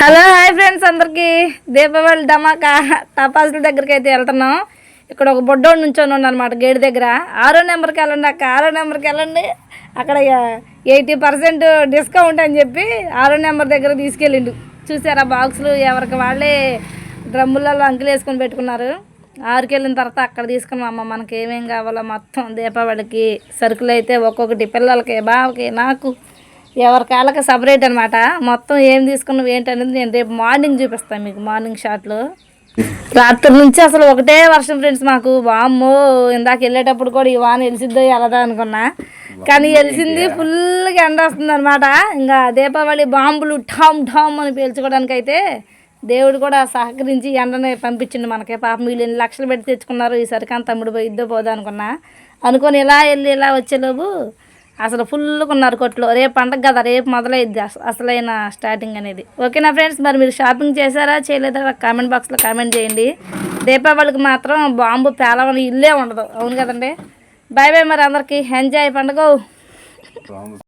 Hello hi friends అందరికీ. దీపావళి ధమాకా టపాసుల దగ్గరికి అయితే వెళ్తున్నాం. ఇక్కడ ఒక బొడ్డోడు నుంచొని అనమాట గేట్ దగ్గర. ఆరో నెంబర్కి వెళ్ళండి అక్క ఆరో నెంబర్కి వెళ్ళండి. అక్కడ ఎయిటీ పర్సెంట్ డిస్కౌంట్ అని చెప్పి ఆరో నెంబర్ దగ్గర తీసుకెళ్ళిండు. చూసారా బాక్సులు? ఎవరికి వాళ్ళే డ్రమ్ములలో అంకులు వేసుకొని పెట్టుకున్నారు. ఆరుకి వెళ్ళిన తర్వాత అక్కడ తీసుకున్నాం. అమ్మ మనకి ఏమేం కావాలో మొత్తం దీపావళికి సరుకులు అయితే ఒక్కొక్కటి పిల్లలకి బావకి నాకు. ఎవరి కాళ్ళకి సపరేట్ అనమాట మొత్తం ఏం తీసుకున్నాం ఏంటనేది నేను రేపు మార్నింగ్ చూపిస్తాను మీకు మార్నింగ్ షాట్లు రాత్రి నుంచి అసలు ఒకటే వర్షం ఫ్రెండ్స్ మాకు. వామ్మో ఇందాక వెళ్ళేటప్పుడు కూడా ఈ వాన వెలిసిద్దో ఎలాదా అనుకున్నా. కానీ వెలిసింది ఫుల్గా ఎండ వస్తుంది అనమాట ఇంకా దీపావళి బాంబులు ఠామ్ ఠామ్ అని పేల్చుకోవడానికి అయితే దేవుడు కూడా సహకరించి ఎండని పంపించిండు మనకి. పాపం వీళ్ళు ఎన్ని లక్షలు పెట్టి తెచ్చుకున్నారు ఈసరికి అంత తమ్ముడు పోయిద్దో పోదో అనుకున్నా. అనుకొని ఇలా వెళ్ళి ఇలా వచ్చేలోపు అసలు ఫుల్గా ఉన్నారు కొట్లో. రేపు పండగ కదా రేపు మొదలైద్ది అస- అసలైన స్టార్టింగ్ అనేది. ఓకే నా ఫ్రెండ్స్ మరి మీరు షాపింగ్ చేశారా చేయలేదా? కామెంట్ బాక్స్లో కామెంట్ చేయండి. దీపావళికి మాత్రం బాంబు పేలవని ఇల్లే ఉండదు. అవును కదండి? బాయ్ బాయ్ మరి అందరికీ. ఎంజాయ్ పండుగ.